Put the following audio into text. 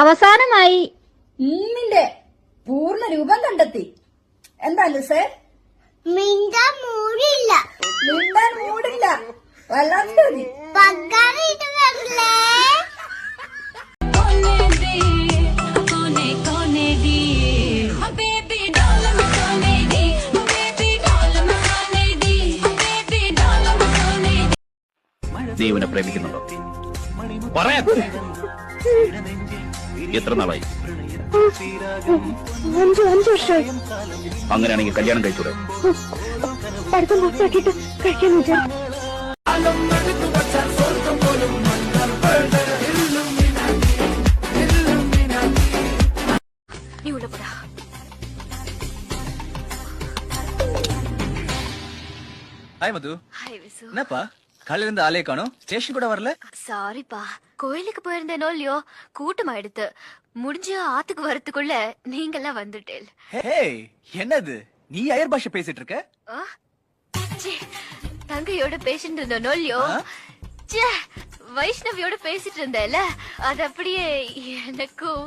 അവസാനമായി ഉമ്മിന്റെ പൂർണ രൂപം കണ്ടെത്തി. എന്താ ലുസേ? മിണ്ടാൻ മൂടില്ല. മിണ്ടാൻ മൂടില്ല. വല്ലാത്ത നീ ഇവനെ പ്രേമിക്കുന്നുണ്ടോ? പറയാ. എത്ര നാളായി? അഞ്ചു അഞ്ചു വർഷമായി. അങ്ങനെയാണെങ്കിൽ കല്യാണം കഴിച്ചൂടെ? പഠിത്തം പൂർത്തിയാക്കിയിട്ട് കഴിക്കാന്ന് ഹായ് മധു ഹായ് വിസു എന്നാപ്പാ காலையில இருந்து ஆளே காணும். ஸ்டேஷன் கூட வரல. சாரிப்பா கோயிலுக்கு போயிருந்தேனோ இல்லையோ கூட்டம் ஆயிடுத்து முடிஞ்சு ஆத்துக்கு வரதுக்குள்ள நீங்கெல்லாம் வந்துட்டேல். ஹே என்னது? நீ அயர் பாஷை பேசிட்டு இருக்க? தங்கையோட பேசிட்டு இருந்தேனோ இல்லையோ? வைஷ்ணவியோட பேசிட்டு இருந்தேல அது அப்படியே எனக்கும்